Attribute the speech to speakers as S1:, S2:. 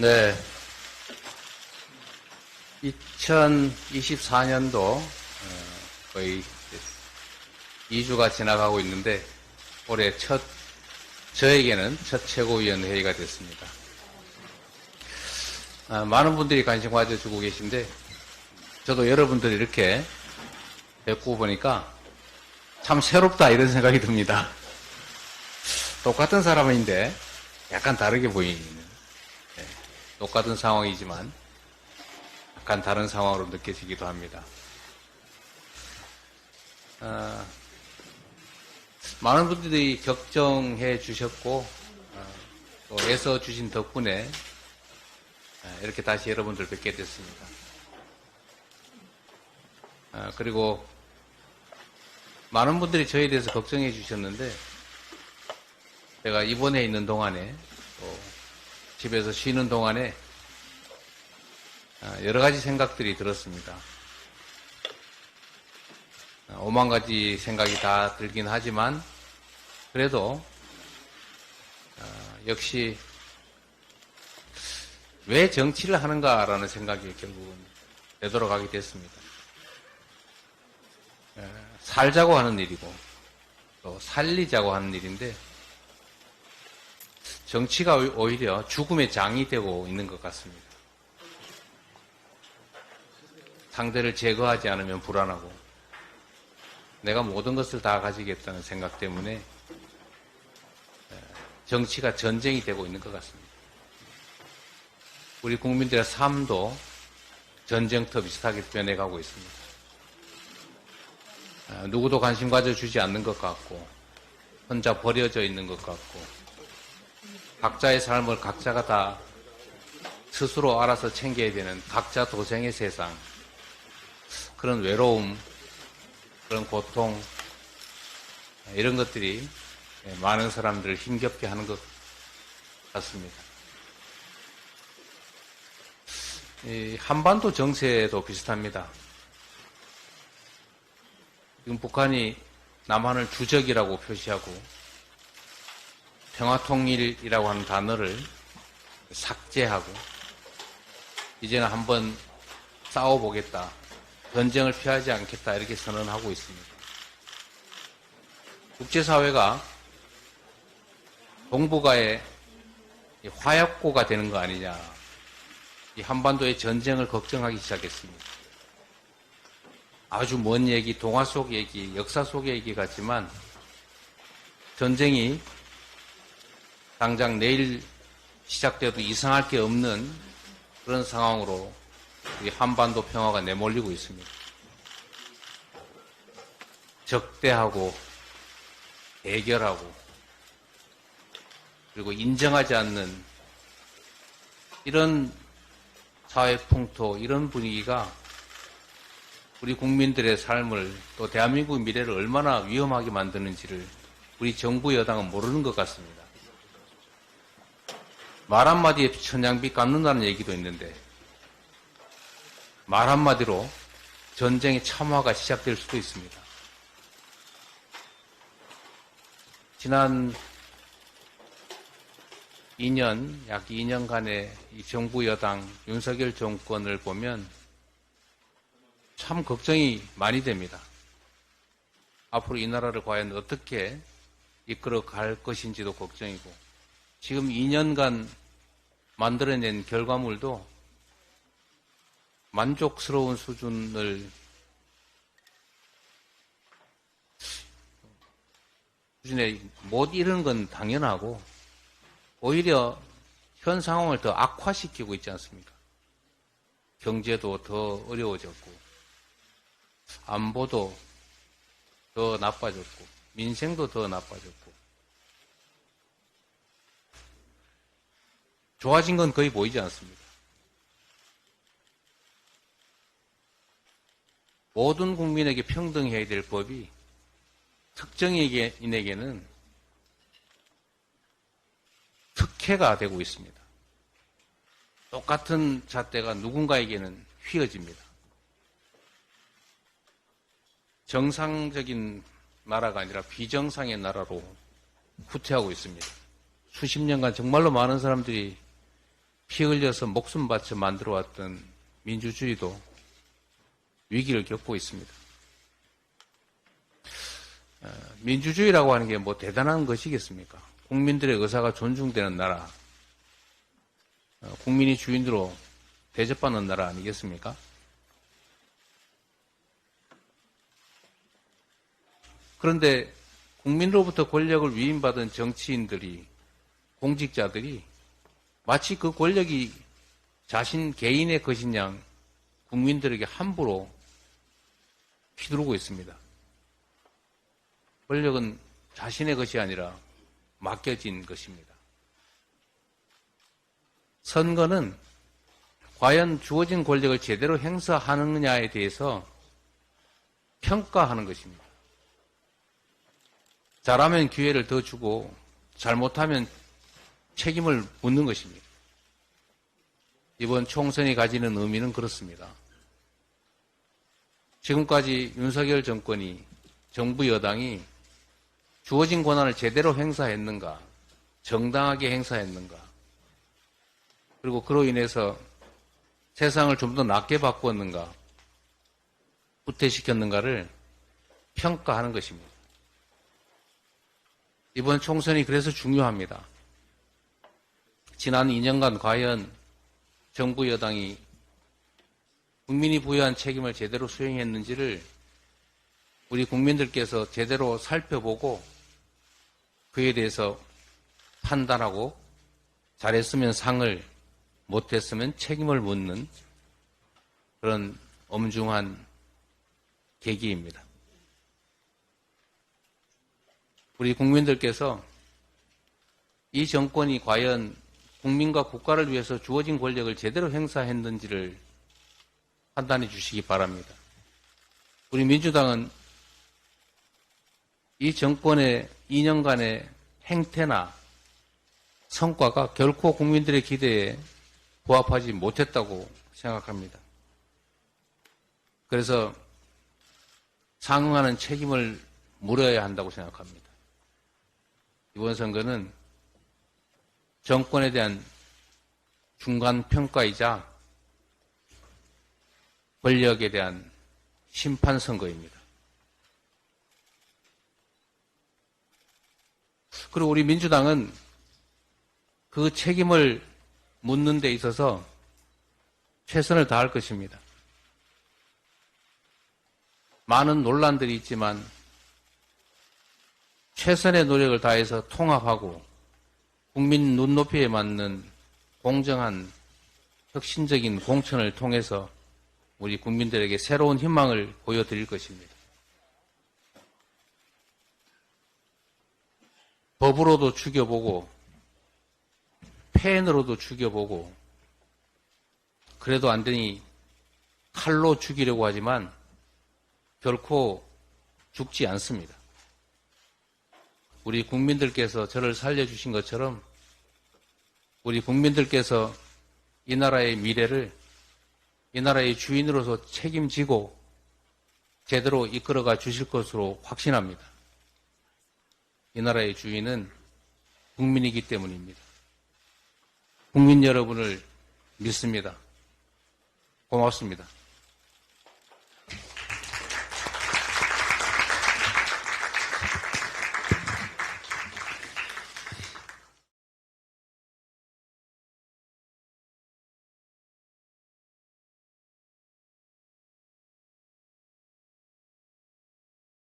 S1: 네. 2024년도 어, 거의 2주가 지나가고 있는데 올해 첫 저에게는 첫 최고위원 회의가 됐습니다. 아, 많은 분들이 관심 가져주고 계신데 저도 여러분들이 이렇게 뵙고 보니까 참 새롭다 이런 생각이 듭니다. 똑같은 사람인데 약간 다르게 보이는 네, 똑같은 상황이지만 약간 다른 상황으로 느껴지기도 합니다. 아, 많은 분들이 걱정해 주셨고 아, 또 애써 주신 덕분에 아, 이렇게 다시 여러분들 뵙게 됐습니다. 아, 그리고 많은 분들이 저에 대해서 걱정해 주셨는데 제가 입원해 있는 동안에 또 집에서 쉬는 동안에 아, 여러 가지 생각들이 들었습니다. 아, 오만 가지 생각이 다 들긴 하지만 그래도 아, 역시 왜 정치를 하는가라는 생각이 결국은 되돌아가게 됐습니다. 에, 살자고 하는 일이고 또 살리자고 하는 일인데 정치가 오히려 죽음의 장이 되고 있는 것 같습니다. 상대를 제거하지 않으면 불안하고 내가 모든 것을 다 가지겠다는 생각 때문에 정치가 전쟁이 되고 있는 것 같습니다. 우리 국민들의 삶도 전쟁터 비슷하게 변해가고 있습니다. 아, 누구도 관심 가져주지 않는 것 같고 혼자 버려져 있는 것 같고 각자의 삶을 각자가 다 스스로 알아서 챙겨야 되는 각자 도생의 세상 그런 외로움 그런 고통 이런 것들이 많은 사람들을 힘겹게 하는 것 같습니다. 이 한반도 정세도 비슷합니다. 지금 북한이 남한을 주적이라고 표시하고 평화통일이라고 하는 단어를 삭제하고 이제는 한번 싸워보겠다. 전쟁을 피하지 않겠다. 이렇게 선언하고 있습니다. 국제사회가 동북아의 화약고가 되는 거 아니냐. 이 한반도의 전쟁을 걱정하기 시작했습니다. 아주 먼 얘기, 동화 속 얘기, 역사 속의 얘기 같지만 전쟁이 당장 내일 시작돼도 이상할 게 없는 그런 상황으로 이 한반도 평화가 내몰리고 있습니다. 적대하고 대결하고 그리고 인정하지 않는 이런 사회 풍토, 이런 분위기가 우리 국민들의 삶을 또 대한민국 미래를 얼마나 위험하게 만드는지를 우리 정부 여당은 모르는 것 같습니다. 말 한마디에 천냥비 깎는다는 얘기도 있는데 말 한마디로 전쟁의 참화가 시작될 수도 있습니다. 지난 2년, 약 2년간의 이 정부 여당 윤석열 정권을 보면 참 걱정이 많이 됩니다. 앞으로 이 나라를 과연 어떻게 이끌어 갈 것인지도 걱정이고, 지금 2년간 만들어낸 결과물도 만족스러운 수준을 수준에 못 이루는 건 당연하고 오히려 현 상황을 더 악화시키고 있지 않습니까? 경제도 더 어려워졌고 안보도 더 나빠졌고 민생도 더 나빠졌고 좋아진 건 거의 보이지 않습니다. 모든 국민에게 평등해야 될 법이 특정인에게는 특혜가 되고 있습니다. 똑같은 잣대가 누군가에게는 휘어집니다. 정상적인 나라가 아니라 비정상의 나라로 후퇴하고 있습니다. 수십 년간 정말로 많은 사람들이 피 흘려서 목숨 바쳐 만들어 왔던 민주주의도 위기를 겪고 있습니다. 어, 민주주의라고 하는 게 뭐 대단한 것이겠습니까? 국민들의 의사가 존중되는 나라, 어, 국민이 주인으로 대접받는 나라 아니겠습니까? 그런데 국민으로부터 권력을 위임받은 정치인들이, 공직자들이 마치 그 권력이 자신 개인의 것인 양 국민들에게 함부로 휘두르고 있습니다. 권력은 자신의 것이 아니라 맡겨진 것입니다. 선거는 과연 주어진 권력을 제대로 행사하느냐에 대해서 평가하는 것입니다. 잘하면 기회를 더 주고 잘못하면 책임을 묻는 것입니다. 이번 총선이 가지는 의미는 그렇습니다. 지금까지 윤석열 정권이 정부 여당이 주어진 권한을 제대로 행사했는가, 정당하게 행사했는가, 그리고 그로 인해서 세상을 좀더 낫게 바꾸었는가, 후퇴시켰는가를 평가하는 것입니다. 이번 총선이 그래서 중요합니다. 지난 2년간 과연 정부 여당이 국민이 부여한 책임을 제대로 수행했는지를 우리 국민들께서 제대로 살펴보고 그에 대해서 판단하고 잘했으면 상을 못했으면 책임을 묻는 그런 엄중한 계기입니다. 우리 국민들께서 이 정권이 과연 국민과 국가를 위해서 주어진 권력을 제대로 행사했는지를 판단해 주시기 바랍니다. 우리 민주당은 이 정권의 2년간의 행태나 성과가 결코 국민들의 기대에 부합하지 못했다고 생각합니다. 그래서 상응하는 책임을 물어야 한다고 생각합니다. 이번 선거는 정권에 대한 중간 평가이자 권력에 대한 심판 선거입니다. 그리고 우리 민주당은 그 책임을 묻는 데 있어서 최선을 다할 것입니다. 많은 논란들이 있지만 최선의 노력을 다해서 통합하고 국민 눈높이에 맞는 공정한 혁신적인 공천을 통해서 우리 국민들에게 새로운 희망을 보여드릴 것입니다. 법으로도 죽여보고 펜으로도 죽여보고 그래도 안 되니 칼로 죽이려고 하지만 결코 죽지 않습니다. 우리 국민들께서 저를 살려주신 것처럼 우리 국민들께서 이 나라의 미래를 이 나라의 주인으로서 책임지고 제대로 이끌어가 주실 것으로 확신합니다. 이 나라의 주인은 국민이기 때문입니다. 국민 여러분을 믿습니다. 고맙습니다.